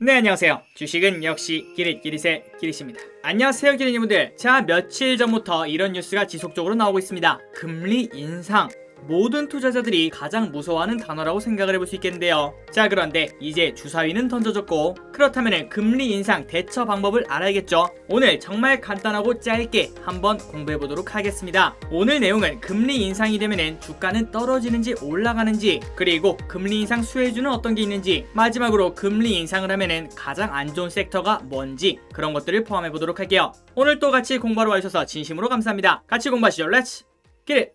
네 안녕하세요. 주식은 역시 기릿 기릿의 기릿입니다. 안녕하세요 기릿님들. 자 며칠 전부터 이런 뉴스가 지속적으로 나오고 있습니다. 금리 인상 모든 투자자들이 가장 무서워하는 단어라고 생각을 해볼 수 있겠는데요. 자 그런데 이제 주사위는 던져졌고 그렇다면 금리 인상 대처 방법을 알아야겠죠? 오늘 정말 간단하고 짧게 한번 공부해 보도록 하겠습니다. 오늘 내용은 금리 인상이 되면 주가는 떨어지는지 올라가는지 그리고 금리 인상 수혜주는 어떤 게 있는지 마지막으로 금리 인상을 하면 가장 안 좋은 섹터가 뭔지 그런 것들을 포함해 보도록 할게요. 오늘 또 같이 공부하러 와주셔서 진심으로 감사합니다. 같이 공부하시죠. 렛츠 기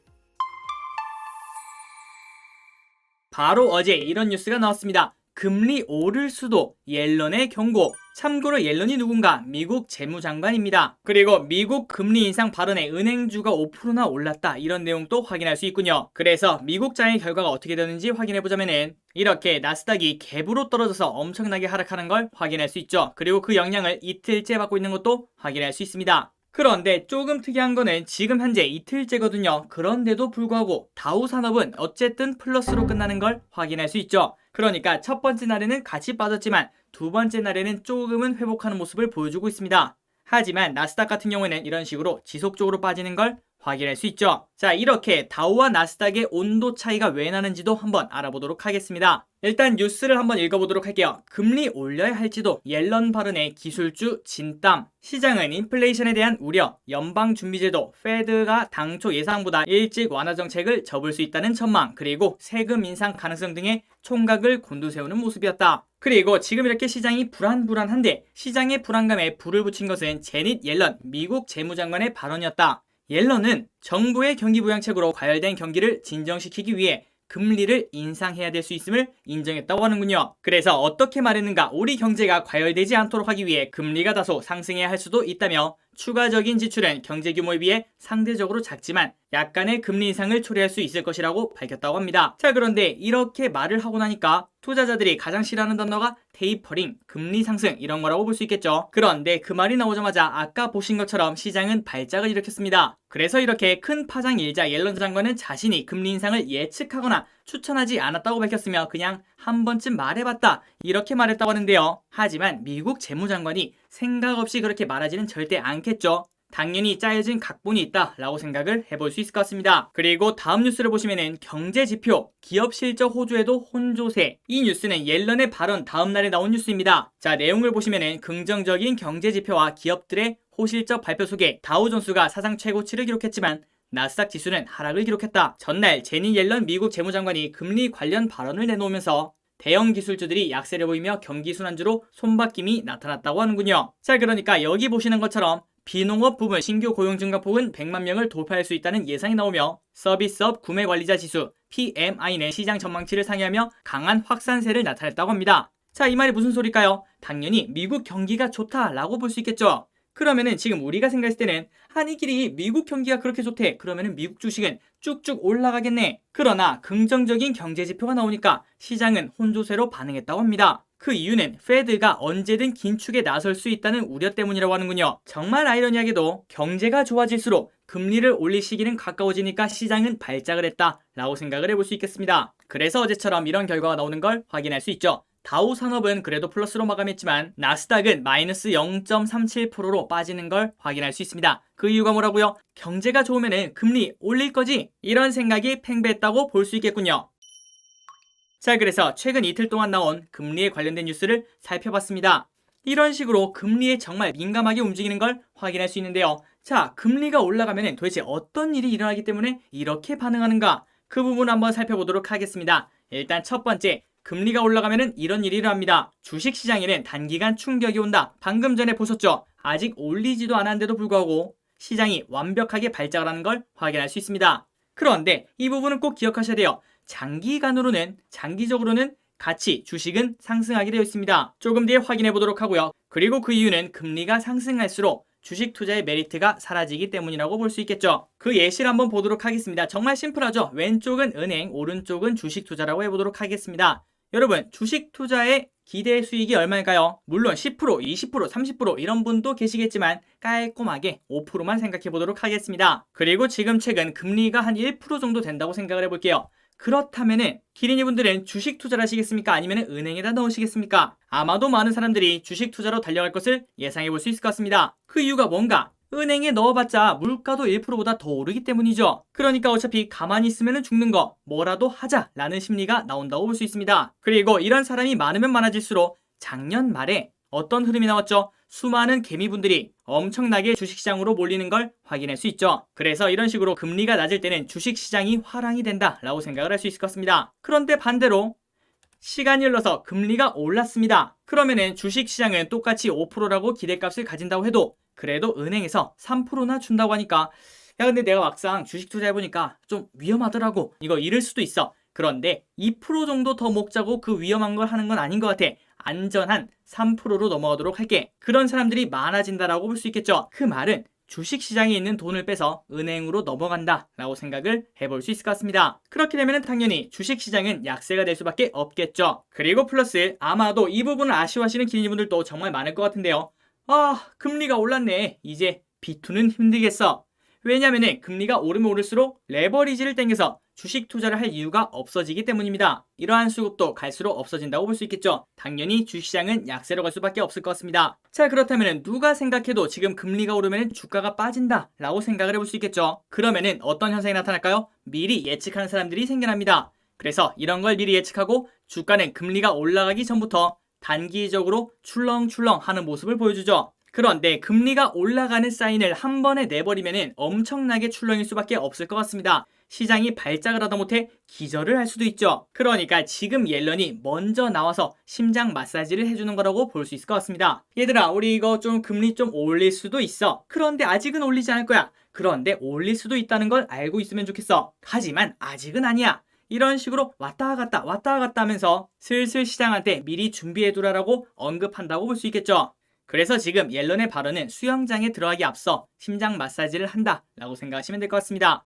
바로 어제 이런 뉴스가 나왔습니다. 금리 오를 수도 옐런의 경고. 참고로 옐런이 누군가 미국 재무장관입니다. 그리고 미국 금리 인상 발언에 은행주가 5%나 올랐다 이런 내용도 확인할 수 있군요. 그래서 미국 장의 결과가 어떻게 되는지 확인해 보자면은 이렇게 나스닥이 갭으로 떨어져서 엄청나게 하락하는 걸 확인할 수 있죠. 그리고 그 영향을 이틀째 받고 있는 것도 확인할 수 있습니다. 그런데 조금 특이한 거는 지금 현재 이틀째거든요. 그런데도 불구하고 다우 산업은 어쨌든 플러스로 끝나는 걸 확인할 수 있죠. 그러니까 첫 번째 날에는 같이 빠졌지만 두 번째 날에는 조금은 회복하는 모습을 보여주고 있습니다. 하지만 나스닥 같은 경우에는 이런 식으로 지속적으로 빠지는 걸 확인할 수 있죠. 자, 이렇게 다우와 나스닥의 온도 차이가 왜 나는지도 한번 알아보도록 하겠습니다. 일단 뉴스를 한번 읽어보도록 할게요. 금리 올려야 할지도 옐런 발언의 기술주 진땀. 시장은 인플레이션에 대한 우려, 연방준비제도, 페드가 당초 예상보다 일찍 완화 정책을 접을 수 있다는 전망, 그리고 세금 인상 가능성 등의 총각을 곤두세우는 모습이었다. 그리고 지금 이렇게 시장이 불안불안한데 시장의 불안감에 불을 붙인 것은 제닛 옐런 미국 재무장관의 발언이었다. 옐런은 정부의 경기 부양책으로 과열된 경기를 진정시키기 위해 금리를 인상해야 될 수 있음을 인정했다고 하는군요. 그래서 어떻게 말했는가 우리 경제가 과열되지 않도록 하기 위해 금리가 다소 상승해야 할 수도 있다며 추가적인 지출은 경제 규모에 비해 상대적으로 작지만 약간의 금리 인상을 초래할 수 있을 것이라고 밝혔다고 합니다. 자 그런데 이렇게 말을 하고 나니까 투자자들이 가장 싫어하는 단어가 테이퍼링, 금리 상승 이런 거라고 볼 수 있겠죠. 그런데 그 말이 나오자마자 아까 보신 것처럼 시장은 발작을 일으켰습니다. 그래서 이렇게 큰 파장 일자 옐런 장관은 자신이 금리 인상을 예측하거나 추천하지 않았다고 밝혔으며 그냥 한 번쯤 말해봤다 이렇게 말했다고 하는데요. 하지만 미국 재무장관이 생각 없이 그렇게 말하지는 절대 않겠죠. 당연히 짜여진 각본이 있다 라고 생각을 해볼 수 있을 것 같습니다. 그리고 다음 뉴스를 보시면은 경제 지표, 기업 실적 호주에도 혼조세. 이 뉴스는 옐런의 발언 다음 날에 나온 뉴스입니다. 자, 내용을 보시면은 긍정적인 경제 지표와 기업들의 호실적 발표 속에 다우존스가 사상 최고치를 기록했지만 나스닥 지수는 하락을 기록했다. 전날 제니 옐런 미국 재무장관이 금리 관련 발언을 내놓으면서 대형 기술주들이 약세를 보이며 경기 순환주로 손바뀜이 나타났다고 하는군요. 자, 그러니까 여기 보시는 것처럼 비농업 부분 신규 고용 증가폭은 100만 명을 돌파할 수 있다는 예상이 나오며 서비스업 구매 관리자 지수 PMI는 시장 전망치를 상회하며 강한 확산세를 나타냈다고 합니다. 자, 이 말이 무슨 소리일까요? 당연히 미국 경기가 좋다라고 볼 수 있겠죠. 그러면은 지금 우리가 생각했을 때는 한이 길이 미국 경기가 그렇게 좋대. 그러면은 미국 주식은 쭉쭉 올라가겠네. 그러나 긍정적인 경제 지표가 나오니까 시장은 혼조세로 반응했다고 합니다. 그 이유는 페드가 언제든 긴축에 나설 수 있다는 우려 때문이라고 하는군요. 정말 아이러니하게도 경제가 좋아질수록 금리를 올릴 시기는 가까워지니까 시장은 발작을 했다라고 생각을 해볼 수 있겠습니다. 그래서 어제처럼 이런 결과가 나오는 걸 확인할 수 있죠. 다우 산업은 그래도 플러스로 마감했지만 나스닥은 마이너스 0.37%로 빠지는 걸 확인할 수 있습니다. 그 이유가 뭐라고요? 경제가 좋으면 금리 올릴 거지? 이런 생각이 팽배했다고 볼 수 있겠군요. 자, 그래서 최근 이틀 동안 나온 금리에 관련된 뉴스를 살펴봤습니다. 이런 식으로 금리에 정말 민감하게 움직이는 걸 확인할 수 있는데요. 자, 금리가 올라가면 도대체 어떤 일이 일어나기 때문에 이렇게 반응하는가? 그 부분 한번 살펴보도록 하겠습니다. 일단 첫 번째, 금리가 올라가면 이런 일이 일어납니다. 주식 시장에는 단기간 충격이 온다. 방금 전에 보셨죠? 아직 올리지도 않았는데도 불구하고 시장이 완벽하게 발작을 하는 걸 확인할 수 있습니다. 그런데 이 부분은 꼭 기억하셔야 돼요. 장기간으로는 장기적으로는 같이 주식은 상승하게 되어 있습니다. 조금 뒤에 확인해 보도록 하고요. 그리고 그 이유는 금리가 상승할수록 주식 투자의 메리트가 사라지기 때문이라고 볼 수 있겠죠. 그 예시를 한번 보도록 하겠습니다. 정말 심플하죠. 왼쪽은 은행, 오른쪽은 주식 투자라고 해보도록 하겠습니다. 여러분, 주식 투자의 기대 수익이 얼마일까요? 물론 10%, 20%, 30% 이런 분도 계시겠지만 깔끔하게 5%만 생각해 보도록 하겠습니다. 그리고 지금 최근 금리가 한 1% 정도 된다고 생각을 해볼게요. 그렇다면은 기린이 분들은 주식 투자를 하시겠습니까? 아니면 은행에다 넣으시겠습니까? 아마도 많은 사람들이 주식 투자로 달려갈 것을 예상해 볼 수 있을 것 같습니다. 그 이유가 뭔가? 은행에 넣어봤자 물가도 1%보다 더 오르기 때문이죠. 그러니까 어차피 가만히 있으면 죽는 거 뭐라도 하자라는 심리가 나온다고 볼 수 있습니다. 그리고 이런 사람이 많으면 많아질수록 작년 말에 어떤 흐름이 나왔죠? 수많은 개미분들이 엄청나게 주식시장으로 몰리는 걸 확인할 수 있죠. 그래서 이런 식으로 금리가 낮을 때는 주식시장이 화랑이 된다라고 생각을 할 수 있을 것 같습니다. 그런데 반대로 시간이 흘러서 금리가 올랐습니다. 그러면은 주식시장은 똑같이 5%라고 기대값을 가진다고 해도 그래도 은행에서 3%나 준다고 하니까 야 근데 내가 막상 주식 투자해보니까 좀 위험하더라고 이거 잃을 수도 있어 그런데 2% 정도 더 먹자고 그 위험한 걸 하는 건 아닌 것 같아 안전한 3%로 넘어가도록 할게 그런 사람들이 많아진다라고 볼 수 있겠죠 그 말은 주식시장에 있는 돈을 빼서 은행으로 넘어간다 라고 생각을 해볼 수 있을 것 같습니다. 그렇게 되면 당연히 주식시장은 약세가 될 수밖에 없겠죠. 그리고 플러스 아마도 이 부분을 아쉬워하시는 기니분들도 정말 많을 것 같은데요. 아 금리가 올랐네. 이제 B2는 힘들겠어. 왜냐면은 금리가 오르면 오를수록 레버리지를 땡겨서 주식 투자를 할 이유가 없어지기 때문입니다. 이러한 수급도 갈수록 없어진다고 볼 수 있겠죠. 당연히 주식시장은 약세로 갈 수밖에 없을 것 같습니다. 자 그렇다면 누가 생각해도 지금 금리가 오르면 주가가 빠진다 라고 생각을 해볼 수 있겠죠. 그러면은 어떤 현상이 나타날까요? 미리 예측하는 사람들이 생겨납니다. 그래서 이런 걸 미리 예측하고 주가는 금리가 올라가기 전부터 단기적으로 출렁출렁 하는 모습을 보여주죠. 그런데 금리가 올라가는 사인을 한 번에 내버리면 엄청나게 출렁일 수밖에 없을 것 같습니다. 시장이 발작을 하다 못해 기절을 할 수도 있죠. 그러니까 지금 옐런이 먼저 나와서 심장 마사지를 해주는 거라고 볼 수 있을 것 같습니다. 얘들아, 우리 이거 좀 금리 좀 올릴 수도 있어. 그런데 아직은 올리지 않을 거야. 그런데 올릴 수도 있다는 걸 알고 있으면 좋겠어. 하지만 아직은 아니야. 이런 식으로 왔다 갔다 왔다 갔다 하면서 슬슬 시장한테 미리 준비해두라라고 언급한다고 볼 수 있겠죠. 그래서 지금 옐런의 발언은 수영장에 들어가기 앞서 심장 마사지를 한다라고 생각하시면 될 것 같습니다.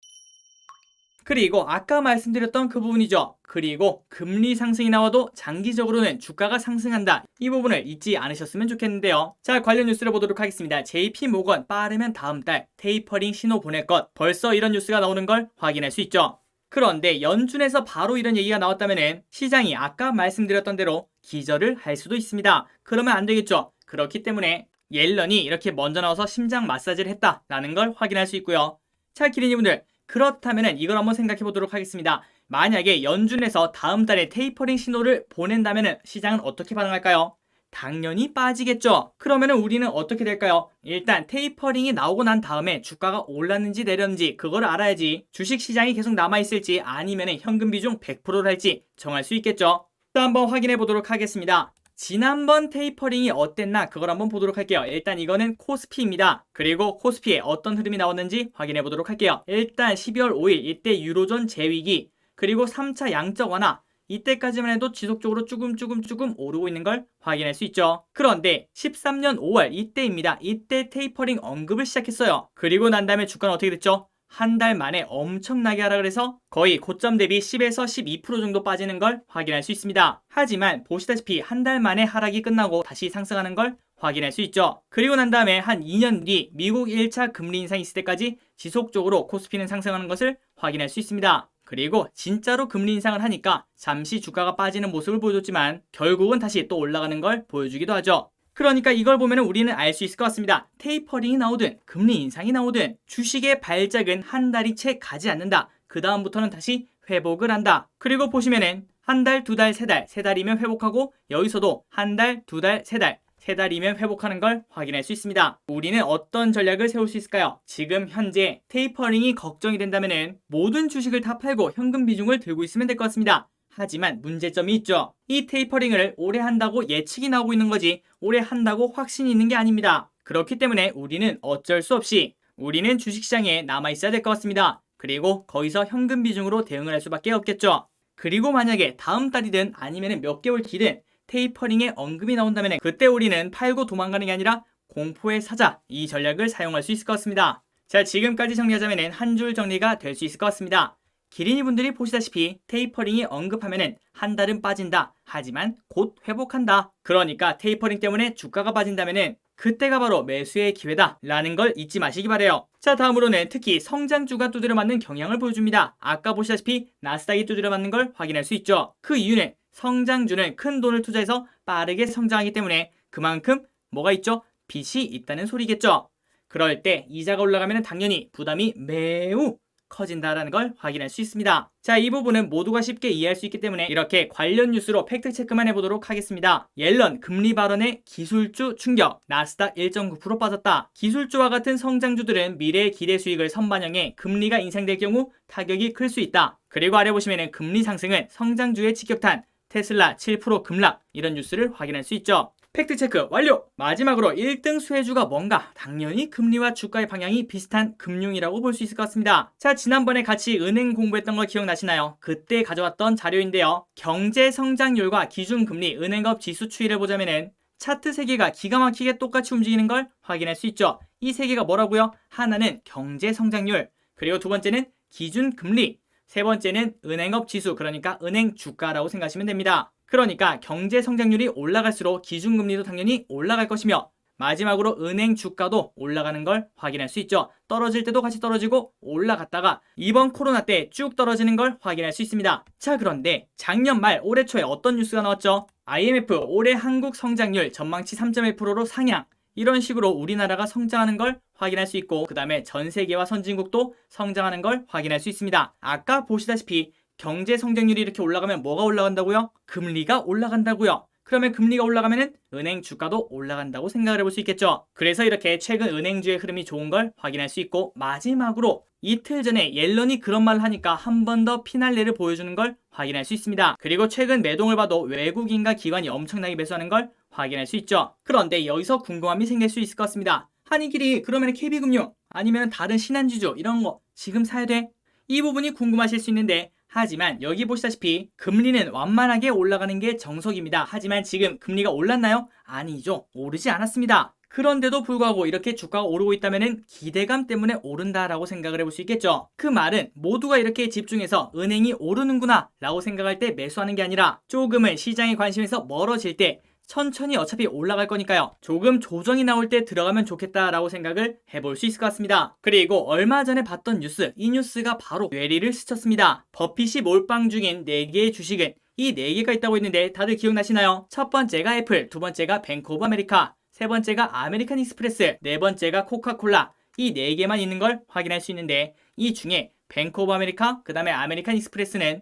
그리고 아까 말씀드렸던 그 부분이죠. 그리고 금리 상승이 나와도 장기적으로는 주가가 상승한다. 이 부분을 잊지 않으셨으면 좋겠는데요. 자, 관련 뉴스를 보도록 하겠습니다. JP 모건 빠르면 다음 달 테이퍼링 신호 보낼 것. 벌써 이런 뉴스가 나오는 걸 확인할 수 있죠. 그런데 연준에서 바로 이런 얘기가 나왔다면 시장이 아까 말씀드렸던 대로 기절을 할 수도 있습니다. 그러면 안 되겠죠. 그렇기 때문에 옐런이 이렇게 먼저 나와서 심장 마사지를 했다라는 걸 확인할 수 있고요. 자, 기린이분들 그렇다면 이걸 한번 생각해 보도록 하겠습니다. 만약에 연준에서 다음 달에 테이퍼링 신호를 보낸다면 시장은 어떻게 반응할까요? 당연히 빠지겠죠. 그러면 우리는 어떻게 될까요? 일단 테이퍼링이 나오고 난 다음에 주가가 올랐는지 내렸는지 그걸 알아야지 주식 시장이 계속 남아있을지 아니면 현금 비중 100%를 할지 정할 수 있겠죠. 또 한번 확인해 보도록 하겠습니다. 지난번 테이퍼링이 어땠나 그걸 한번 보도록 할게요. 일단 이거는 코스피입니다. 그리고 코스피에 어떤 흐름이 나왔는지 확인해 보도록 할게요. 일단 12월 5일 이때 유로존 재위기 그리고 3차 양적 완화 이때까지만 해도 지속적으로 쭈금쭈금쭈금 오르고 있는 걸 확인할 수 있죠. 그런데 13년 5월 이때입니다. 이때 테이퍼링 언급을 시작했어요. 그리고 난 다음에 주가는 어떻게 됐죠? 한 달 만에 엄청나게 하락을 해서 거의 고점 대비 10에서 12% 정도 빠지는 걸 확인할 수 있습니다. 하지만 보시다시피 한 달 만에 하락이 끝나고 다시 상승하는 걸 확인할 수 있죠. 그리고 난 다음에 한 2년 뒤 미국 1차 금리 인상이 있을 때까지 지속적으로 코스피는 상승하는 것을 확인할 수 있습니다. 그리고 진짜로 금리 인상을 하니까 잠시 주가가 빠지는 모습을 보여줬지만 결국은 다시 또 올라가는 걸 보여주기도 하죠. 그러니까 이걸 보면 우리는 알 수 있을 것 같습니다. 테이퍼링이 나오든 금리 인상이 나오든 주식의 발작은 한 달이 채 가지 않는다. 그 다음부터는 다시 회복을 한다. 그리고 보시면은 한 달, 두 달, 세 달, 세 달이면 회복하고 여기서도 한 달, 두 달, 세 달, 세 달이면 회복하는 걸 확인할 수 있습니다. 우리는 어떤 전략을 세울 수 있을까요? 지금 현재 테이퍼링이 걱정이 된다면 모든 주식을 다 팔고 현금 비중을 들고 있으면 될 것 같습니다. 하지만 문제점이 있죠. 이 테이퍼링을 오래 한다고 예측이 나오고 있는 거지 오래 한다고 확신이 있는 게 아닙니다. 그렇기 때문에 우리는 어쩔 수 없이 우리는 주식시장에 남아 있어야 될 것 같습니다. 그리고 거기서 현금 비중으로 대응을 할 수밖에 없겠죠. 그리고 만약에 다음 달이든 아니면 몇 개월 뒤든 테이퍼링에 언급이 나온다면 그때 우리는 팔고 도망가는 게 아니라 공포의 사자 이 전략을 사용할 수 있을 것 같습니다. 자 지금까지 정리하자면 한 줄 정리가 될 수 있을 것 같습니다. 기린이 분들이 보시다시피 테이퍼링이 언급하면은 한 달은 빠진다. 하지만 곧 회복한다. 그러니까 테이퍼링 때문에 주가가 빠진다면은 그때가 바로 매수의 기회다 라는 걸 잊지 마시기 바래요. 자 다음으로는 특히 성장주가 두드려 맞는 경향을 보여줍니다. 아까 보시다시피 나스닥이 두드려 맞는 걸 확인할 수 있죠. 그 이유는 성장주는 큰 돈을 투자해서 빠르게 성장하기 때문에 그만큼 뭐가 있죠? 빚이 있다는 소리겠죠. 그럴 때 이자가 올라가면 당연히 부담이 매우 커진다라는 걸 확인할 수 있습니다. 자, 이 부분은 모두가 쉽게 이해할 수 있기 때문에 이렇게 관련 뉴스로 팩트 체크만 해보도록 하겠습니다. 옐런 금리 발언에 기술주 충격, 나스닥 1.9% 빠졌다. 기술주와 같은 성장주들은 미래의 기대 수익을 선반영해 금리가 인상될 경우 타격이 클 수 있다. 그리고 아래 보시면 금리 상승은 성장주의 직격탄, 테슬라 7% 급락 이런 뉴스를 확인할 수 있죠. 팩트체크 완료! 마지막으로 1등 수혜주가 뭔가? 당연히 금리와 주가의 방향이 비슷한 금융이라고 볼 수 있을 것 같습니다. 자, 지난번에 같이 은행 공부했던 거 기억나시나요? 그때 가져왔던 자료인데요. 경제 성장률과 기준금리, 은행업 지수 추이를 보자면은 차트 세 개가 기가 막히게 똑같이 움직이는 걸 확인할 수 있죠. 이 세 개가 뭐라고요? 하나는 경제 성장률, 그리고 두 번째는 기준금리, 세 번째는 은행업 지수, 그러니까 은행 주가라고 생각하시면 됩니다. 그러니까 경제 성장률이 올라갈수록 기준금리도 당연히 올라갈 것이며 마지막으로 은행 주가도 올라가는 걸 확인할 수 있죠. 떨어질 때도 같이 떨어지고 올라갔다가 이번 코로나 때 쭉 떨어지는 걸 확인할 수 있습니다. 자 그런데 작년 말 올해 초에 어떤 뉴스가 나왔죠? IMF 올해 한국 성장률 전망치 3.1%로 상향 이런 식으로 우리나라가 성장하는 걸 확인할 수 있고 그 다음에 전 세계와 선진국도 성장하는 걸 확인할 수 있습니다. 아까 보시다시피 경제 성장률이 이렇게 올라가면 뭐가 올라간다고요? 금리가 올라간다고요. 그러면 금리가 올라가면 은행 주가도 올라간다고 생각을 해볼 수 있겠죠. 그래서 이렇게 최근 은행주의 흐름이 좋은 걸 확인할 수 있고 마지막으로 이틀 전에 옐런이 그런 말을 하니까 한 번 더 피날레를 보여주는 걸 확인할 수 있습니다. 그리고 최근 매동을 봐도 외국인과 기관이 엄청나게 매수하는 걸 확인할 수 있죠. 그런데 여기서 궁금함이 생길 수 있을 것 같습니다. 한이길이 그러면 KB금융 아니면 다른 신한주주 이런 거 지금 사야 돼? 이 부분이 궁금하실 수 있는데 하지만 여기 보시다시피 금리는 완만하게 올라가는 게 정석입니다. 하지만 지금 금리가 올랐나요? 아니죠. 오르지 않았습니다. 그런데도 불구하고 이렇게 주가가 오르고 있다면 기대감 때문에 오른다라고 생각을 해볼 수 있겠죠. 그 말은 모두가 이렇게 집중해서 은행이 오르는구나 라고 생각할 때 매수하는 게 아니라 조금은 시장의 관심에서 멀어질 때 천천히 어차피 올라갈 거니까요. 조금 조정이 나올 때 들어가면 좋겠다라고 생각을 해볼 수 있을 것 같습니다. 그리고 얼마 전에 봤던 뉴스, 이 뉴스가 바로 뇌리를 스쳤습니다. 버핏이 몰빵 중인 4개의 주식은 이 4개가 있다고 했는데 다들 기억나시나요? 첫 번째가 애플, 두 번째가 뱅크 오브 아메리카, 세 번째가 아메리칸 익스프레스, 네 번째가 코카콜라. 이 4개만 있는 걸 확인할 수 있는데 이 중에 뱅크 오브 아메리카, 그 다음에 아메리칸 익스프레스는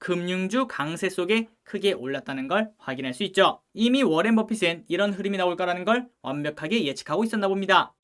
금융주 강세 속에 크게 올랐다는 걸 확인할 수 있죠. 이미 워렌 버핏은 이런 흐름이 나올 거라는 걸 완벽하게 예측하고 있었나 봅니다.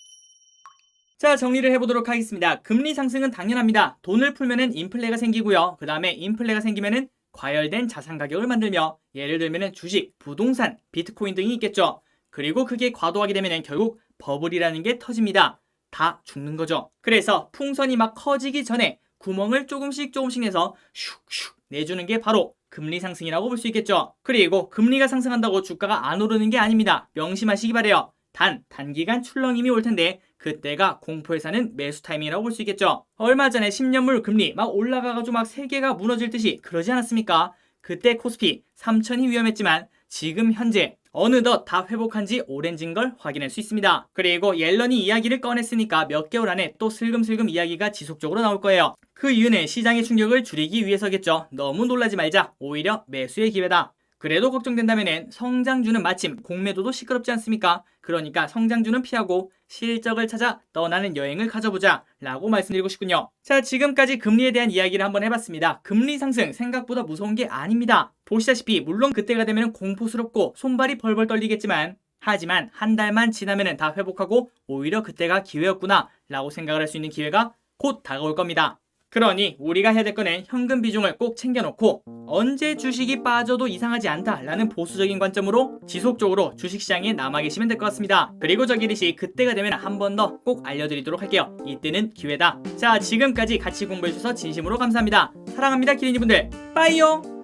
자, 정리를 해보도록 하겠습니다. 금리 상승은 당연합니다. 돈을 풀면은 인플레가 생기고요. 그 다음에 인플레가 생기면은 과열된 자산 가격을 만들며 예를 들면은 주식, 부동산, 비트코인 등이 있겠죠. 그리고 그게 과도하게 되면은 결국 버블이라는 게 터집니다. 다 죽는 거죠. 그래서 풍선이 막 커지기 전에 구멍을 조금씩 조금씩 내서 슉슉 내주는 게 바로 금리 상승이라고 볼 수 있겠죠. 그리고 금리가 상승한다고 주가가 안 오르는 게 아닙니다. 명심하시기 바래요. 단 단기간 출렁임이 올 텐데 그때가 공포에 사는 매수 타이밍이라고 볼 수 있겠죠. 얼마 전에 10년물 금리 막 올라가가지고 막 세계가 무너질 듯이 그러지 않았습니까? 그때 코스피 3천이 위험했지만 지금 현재 어느덧 다 회복한 지 오랜진 걸 확인할 수 있습니다. 그리고 옐런이 이야기를 꺼냈으니까 몇 개월 안에 또 슬금슬금 이야기가 지속적으로 나올 거예요. 그 이유는 시장의 충격을 줄이기 위해서겠죠. 너무 놀라지 말자. 오히려 매수의 기회다. 그래도 걱정된다면 성장주는 마침 공매도도 시끄럽지 않습니까? 그러니까 성장주는 피하고 실적을 찾아 떠나는 여행을 가져보자 라고 말씀드리고 싶군요. 자 지금까지 금리에 대한 이야기를 한번 해봤습니다. 금리 상승 생각보다 무서운 게 아닙니다. 보시다시피 물론 그때가 되면 공포스럽고 손발이 벌벌 떨리겠지만 하지만 한 달만 지나면 다 회복하고 오히려 그때가 기회였구나 라고 생각을 할 수 있는 기회가 곧 다가올 겁니다. 그러니 우리가 해야 될 거는 현금 비중을 꼭 챙겨놓고 언제 주식이 빠져도 이상하지 않다라는 보수적인 관점으로 지속적으로 주식시장에 남아 계시면 될 것 같습니다. 그리고 저 기릿이 그때가 되면 한 번 더 꼭 알려드리도록 할게요. 이때는 기회다. 자 지금까지 같이 공부해주셔서 진심으로 감사합니다. 사랑합니다 기린이분들 빠이요